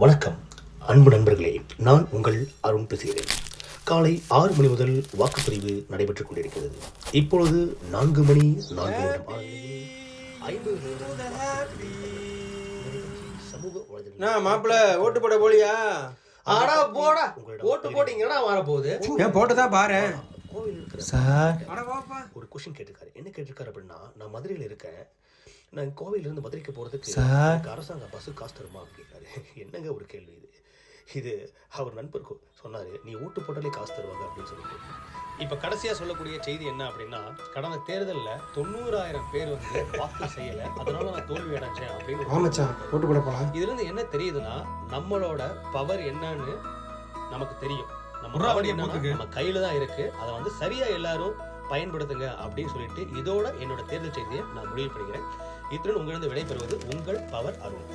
வணக்கம். அன்பு நண்பர்களே நான் உங்கள் அருண் பேசுகிறேன் காலை ஆறு மணி முதல் வாக்குப்பதிவு நடைபெற்றுக் கொண்டிருக்கிறது. இப்பொழுது நான்கு மணி நான்கு நிமிடம். ஆகிறது. ஐம்பது நிமிடம். வாக்குப்பதிவு நடைபெறுகிறது. சமூக வலைதளங்களில் நான் மாப்பிள ஓட்டு போட போலியா? ஆடா போடா. ஓட்டு போட்டீங்கன்னா வரப்போகுது. ஏன் போட்டுதான் பாரு. கோவில் இருக்கிற சார் ஒரு கொஸ்டின் கேட்டிருக்காரு. என்ன கேட்டிருக்காரு அப்படின்னா நான் மதுரையில் இருக்கேன். நான் கோவையில இருந்து மதுரைக்கு போறதுக்கு சார். எனக்கு அரசாங்க பஸ் காசு தருமா அப்படின்னாரு. என்னங்க ஒரு கேள்வி இது? இது அவர் நண்பர் கொ- சொன்னாரு நீ ஓட்டு போட்டாலே காசு தருவாங்க அப்படின்னு சொல்லிட்டு. இப்ப கடைசியா சொல்லக்கூடிய செய்தி என்ன அப்படின்னா கடந்த தேர்தல்ல தொண்ணூறாயிரம் பேர் வந்து வாக்கு செய்யல. அதனால நான் தோல்வி அடைஞ்சேன் அப்படின்னு ஒரு ஆமாச்சான் ஓட்டு போட போலாம் இதுல இருந்து என்ன தெரியுதுன்னா நம்மளோட பவர் என்னன்னு நமக்கு தெரியும். நம்ம கையில தான் இருக்கு. அதை வந்து சரியா எல்லாரும் பயன்படுத்துங்க அப்படின்னு சொல்லிட்டு இதோட என்னோட தேர்தல் செய்தியை நான் முடிவு பண்ணிக்கிறேன். இத்துடன் உங்களிடம் விடைபெறுவது உங்கள் பவர் அருண்.